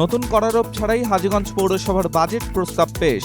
নতুন করারোপ ছাড়াই হাজীগঞ্জ পৌরসভার বাজেট প্রস্তাব পেশ।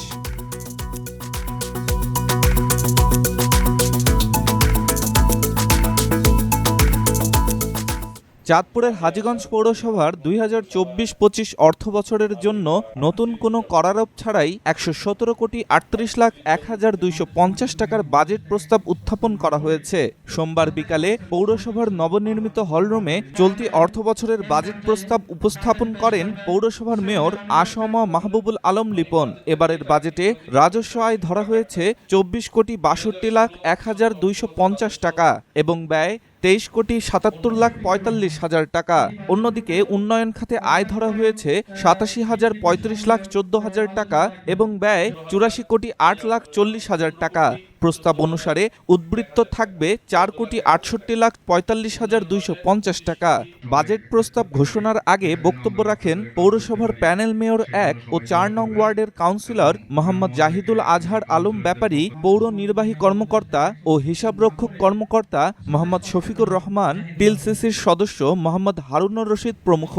চাঁদপুরের হাজীগঞ্জ পৌরসভার দুই হাজার চব্বিশ পঁচিশ অর্থ বছরের জন্য নতুন কোনো করারোপ ছাড়াই একশো সতেরো কোটি আটত্রিশ লাখ এক হাজার দুইশো পঞ্চাশ টাকার বাজেট প্রস্তাব উত্থাপন করা হয়েছে। সোমবার বিকালে পৌরসভার নবনির্মিত হলরুমে চলতি অর্থ বছরের বাজেট প্রস্তাব উপস্থাপন করেন পৌরসভার মেয়র আসমা মাহবুবুল আলম লিপন। এবারের বাজেটে রাজস্ব আয় ধরা হয়েছে চব্বিশ কোটি বাষট্টি লাখ এক হাজার দুইশো পঞ্চাশ টাকা এবং ব্যয় তেইশ কোটি সাতাত্তর লাখ পঁয়তাল্লিশ হাজার টাকা। অন্যদিকে উন্নয়ন খাতে আয় ধরা হয়েছে সাতাশি হাজার পঁয়ত্রিশ লাখ চোদ্দ হাজার টাকা এবং ব্যয় চুরাশি কোটি আট লাখ চল্লিশ হাজার টাকা। প্রস্তাব অনুসারে উদ্বৃত্ত থাকবে চার কোটি আটষট্টি লাখ পঁয়তাল্লিশ হাজার দুইশো পঞ্চাশ টাকা। বাজেট প্রস্তাব ঘোষণার আগে বক্তব্য রাখেন পৌরসভার প্যানেল মেয়র এক ও চার নং ওয়ার্ডের কাউন্সিলর মোহাম্মদ জাহিদুল আজহার আলম ব্যাপারী, পৌর নির্বাহী কর্মকর্তা ও হিসাবরক্ষক কর্মকর্তা মোহাম্মদ শফিকুর রহমান টিলসিসির সদস্য মোহাম্মদ হারুনুর রশিদ প্রমুখ।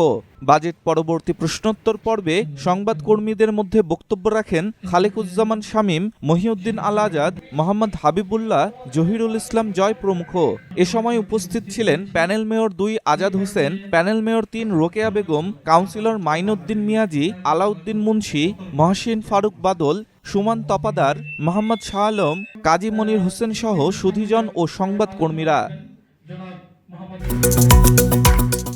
বাজেট পরবর্তী প্রশ্নোত্তর পর্বে সংবাদকর্মীদের মধ্যে বক্তব্য রাখেন খালেকুজ্জামান শামীম, মহিউদ্দিন আল আজাদ, মোহাম্মদ হাবিবুল্লাহ, জহিরুল ইসলাম জয় প্রমুখ। এ সময় উপস্থিত ছিলেন প্যানেল মেয়র দুই আজাদ হোসেন, প্যানেল মেয়র তিন রোকেয়া বেগম, কাউন্সিলর মাইনুদ্দিন মিয়াজি, আলাউদ্দিন মুন্সি, মহসিন ফারুক বাদল, সুমান তপাদার, মোহাম্মদ শাহ আলম, কাজী মনির হোসেন সহ সুধীজন ও সংবাদকর্মীরা।